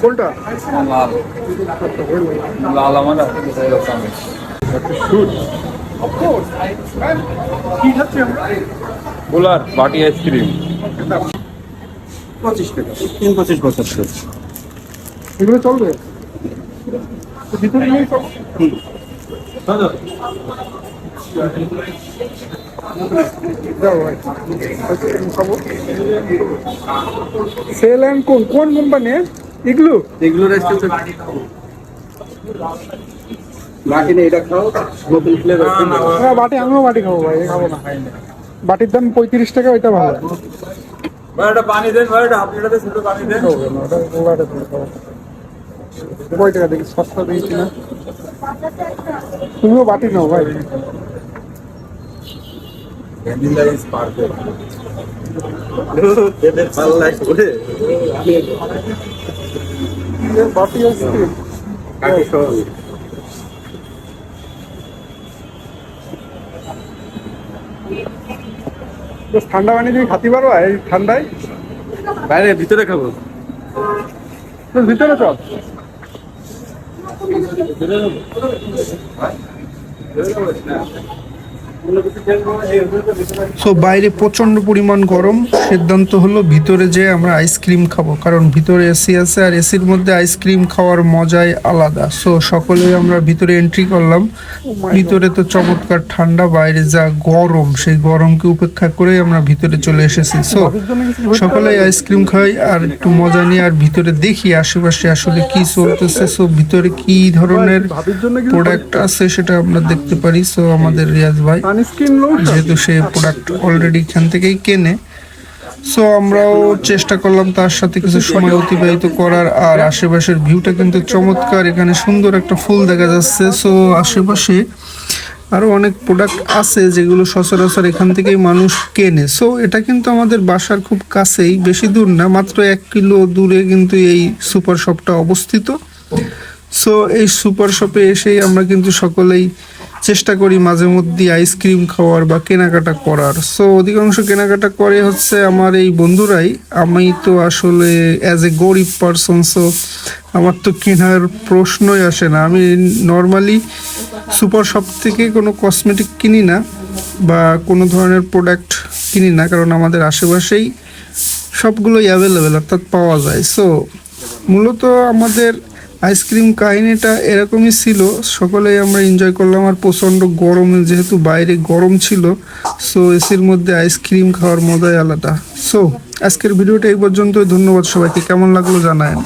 কোনটা? লাল। লাল আমার আছে সামনে কি খাচ্ছি আমরা? বোলার বাটি আইসক্রিম পঁচিশ টাকা। তিন পঁচিশ পঁচাত্তর এগুলো চলবে? ভিতরে সেল অ্যান্ড কোন কোন কোম্পানি ইগলু এগুলো বাকি নেই এটা খাও। নতুন ফ্লেভার হ্যাঁ বাটি আমিও বাটি খাব ভাই খাব না। বাটির দাম পঁয়ত্রিশ টাকা ওইটা ভালো। ভাই পানি দেন ভাই হাফ লিটারে পানি দেন। কয় টাকা দেখি সস্তা না। তুমিও বাটি নাও ভাই। Vanilla is perfect. এদের পাল্লায় করে এ আইসক্রিম কাকি সহ ঠান্ডা পানি দিয়ে খাতে পারো এই ঠান্ডায়। বাইরে ভিতরে খাব। ভিতরে চল। সো বাইরে প্রচণ্ড পরিমাণ গরম। সিদ্ধান্ত হলো ভিতরে যে আমরা আইসক্রিম খাব, কারণ ভিতরে এসি আছে আর এসির মধ্যে আইসক্রিম খাওয়ার মজাই আলাদা। সো সকলে আমরা ভিতরে এন্ট্রি করলাম। ভিতরে তো চমৎকার ঠান্ডা, বাইরে যা গরম, সেই গরমকে উপেক্ষা করেই আমরা ভিতরে চলে এসেছি। সো সকলে আইসক্রিম খাই আর একটু মজা নিয়ে আর ভিতরে দেখি আশেপাশে আসলে কি চলতেছে। সো ভিতরে কি ধরনের প্রোডাক্ট আছে সেটা আমরা দেখতে পারি। সো আমাদের রিয়াজ ভাই। যেহেতু সে প্রোডাক্ট অলরেডি এখান থেকেই কেনে সো আমরাও চেষ্টা করলাম তার সাথে কিছু সময় অতিবাহিত করার, আর আশেপাশের ভিউটা কিন্তু চমৎকার, এখানে সুন্দর একটা ফুল দেখা যাচ্ছে সো আশেপাশে আরও অনেক প্রোডাক্ট আছে যেগুলো সচরাচর এখান থেকেই মানুষ কেনে সো এটা কিন্তু আমাদের বাসার খুব কাছেই, বেশি দূর না, মাত্র এক কিলো দূরে কিন্তু এই সুপার শপটা অবস্থিত সো এই সুপার শপে এসেই আমরা কিন্তু সকলেই চেষ্টা করি মাঝে মধ্যে আইসক্রিম খাওয়ার বা কেনাকাটা করার। সো অধিকাংশ কেনাকাটা করে হচ্ছে আমার এই বন্ধুরাই। আমি তো আসলে অ্যাজ এ গরিব পারসন সো আমার তো কেনার প্রশ্নই আসে না। আমি নর্মালি সুপার শপ থেকে কোনো কসমেটিক কিনি না বা কোনো ধরনের প্রোডাক্ট কিনি না, কারণ আমাদের আশেপাশেই সবগুলোই অ্যাভেলেবেল অর্থাৎ পাওয়া যায়। সো মূলত আমাদের আইসক্রিম কাহিনিটা এরকমই ছিল। সকলেই আমরা এনজয় করলাম। আর প্রচণ্ড গরমে, যেহেতু বাইরে গরম ছিল সো এসির মধ্যে আইসক্রিম খাওয়ার মজাই আলাদা। সো আজকের ভিডিওটা এই পর্যন্তই। ধন্যবাদ সবাইকে। কেমন লাগল জানায়